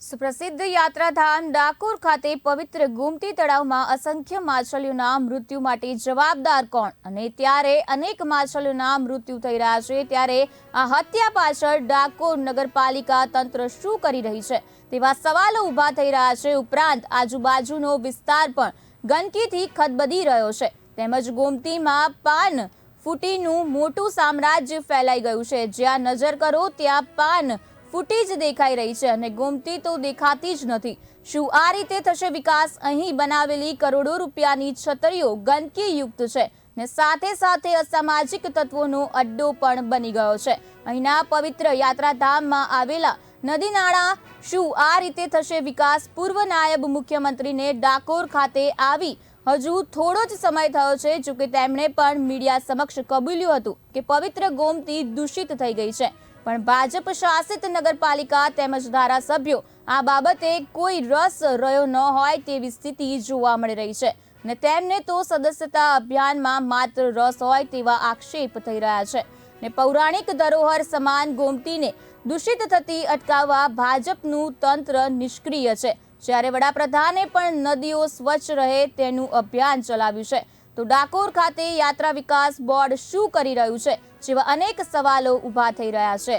સુપ્રસિદ્ધ યાત્રાધામ ડાકોર ખાતે પવિત્ર ગોમતી તળાવમાં અસંખ્ય માછલીઓના મૃત્યુ માટે જવાબદાર કોણ? અને ત્યારે અનેક માછલીઓના મૃત્યુ થઈ રહ્યા છે. ત્યારે આ હત્યા પાછળ ડાકોર નગરપાલિકા તંત્ર શું કરી રહી છે? તેવા સવાલો ઊભા થઈ રહ્યા છે. ઉપરાંત આજુબાજુનો વિસ્તાર પણ ગંદકીથી ખદબદી રહ્યો છે. તેમજ ગોમતીમાં પાન ફૂટીનું મોટું સામ્રાજ્ય ફેલાઈ ગયું છે. જ્યાં નજર કરો ત્યાં પાન ફૂટી જ દેખાઈ રહી છે અને ગોમતી તો દેખાતી જ નથી. શું આ રીતે થશે વિકાસ? અહીં બનાવેલી કરોડો રૂપિયાની છતરીઓ ગંદકીયુક્ત છે ને સાથે સાથે અસામાજિક તત્વોનો અડ્ડો પણ બની ગયો છે. અહીંના પવિત્ર યાત્રાધામમાં આવેલા નદી નાળા શું આ રીતે થશે વિકાસ? પૂર્વ નાયબ મુખ્યમંત્રીને ડાકોર ખાતે આવી હજુ થોડો જ સમય થયો છે, જોકે તેમણે પણ મીડિયા સમક્ષ કબૂલ્યું હતું કે પવિત્ર ગોમતી દૂષિત થઈ ગઈ છે. પણ ભાજપ શાસિત નગરપાલિકા તેમજ ધારાસભ્યો આ બાબતે કોઈ રસ રહ્યો ન હોય તેવી સ્થિતિ જોવા મળી રહી છે. ને તેમને તો સદસ્યતા અભિયાનમાં માત્ર રસ હોય તેવા આક્ષેપ થઈ રહ્યા છે. ને પૌરાણિક ધરોહર સમાન ગોમતીને દૂષિત થતી અટકાવવા ભાજપનું તંત્ર નિષ્ક્રિય છે. જ્યારે વડાપ્રધાને પણ નદીઓ સ્વચ્છ રહે તેનું અભિયાન ચલાવ્યું છે. તો ડાકોર ખાતે યાત્રા વિકાસ બોર્ડ શું કરી રહ્યું છે જેવા અનેક સવાલો ઊભા થઈ રહ્યા છે.